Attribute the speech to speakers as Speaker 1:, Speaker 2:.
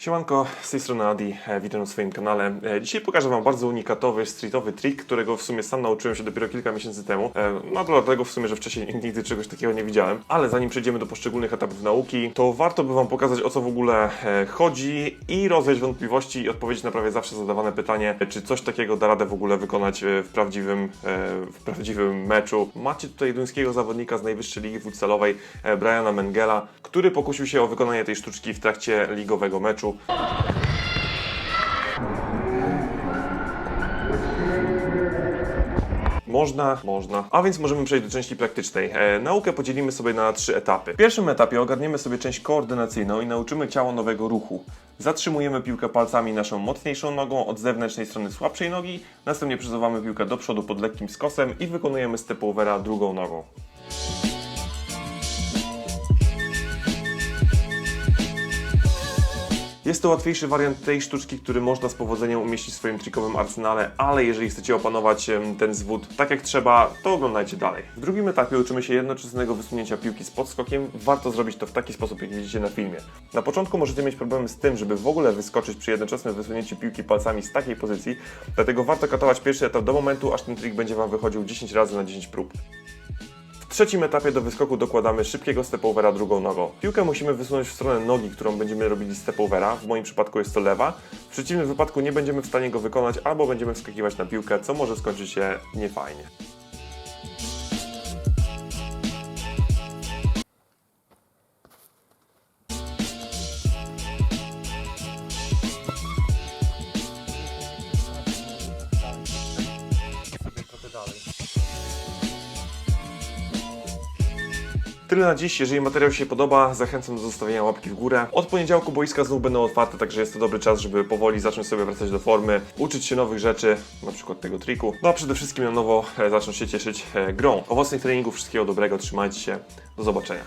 Speaker 1: Siemanko, z tej strony Adi, e, witam na swoim kanale. E, Dzisiaj pokażę Wam bardzo unikatowy, streetowy trik, którego w sumie sam nauczyłem się dopiero kilka miesięcy temu. E, No dlatego w sumie, że wcześniej nigdy czegoś takiego nie widziałem. Ale zanim przejdziemy do poszczególnych etapów nauki, to warto by Wam pokazać o co w ogóle chodzi i rozwiać wątpliwości i odpowiedzieć na prawie zawsze zadawane pytanie, czy coś takiego da radę w ogóle wykonać w prawdziwym, w prawdziwym meczu. Macie tutaj duńskiego zawodnika z najwyższej ligi futsalowej, e, Briana Mengela, który pokusił się o wykonanie tej sztuczki w trakcie ligowego meczu. Można, można. A więc możemy przejść do części praktycznej. E, naukę podzielimy sobie na trzy etapy. W pierwszym etapie ogarniemy sobie część koordynacyjną i nauczymy ciało nowego ruchu. Zatrzymujemy piłkę palcami naszą mocniejszą nogą od zewnętrznej strony słabszej nogi, następnie przesuwamy piłkę do przodu pod lekkim skosem i wykonujemy step overa drugą nogą. Jest to łatwiejszy wariant tej sztuczki, który można z powodzeniem umieścić w swoim trikowym arsenale, ale jeżeli chcecie opanować ten zwód tak jak trzeba, to oglądajcie dalej. W drugim etapie uczymy się jednoczesnego wysunięcia piłki z podskokiem. Warto zrobić to w taki sposób, jak widzicie na filmie. Na początku możecie mieć problemy z tym, żeby w ogóle wyskoczyć przy jednoczesnym wysunięciu piłki palcami z takiej pozycji, dlatego warto katować pierwszy etap do momentu, aż ten trik będzie Wam wychodził 10 razy na 10 prób. Trzecim etapie do wyskoku dokładamy szybkiego stepovera drugą nogą. Piłkę musimy wysunąć w stronę nogi, którą będziemy robili stepovera. W moim przypadku jest to lewa. W przeciwnym wypadku nie będziemy w stanie go wykonać albo będziemy wskakiwać na piłkę, co może skończyć się niefajnie. Tyle na dziś. Jeżeli materiał się podoba, zachęcam do zostawienia łapki w górę. Od poniedziałku boiska znów będą otwarte, także jest to dobry czas, żeby powoli zacząć sobie wracać do formy, uczyć się nowych rzeczy, na przykład tego triku. No a przede wszystkim na nowo e, zacząć się cieszyć e, grą. Owocnych treningów, wszystkiego dobrego, trzymajcie się, do zobaczenia.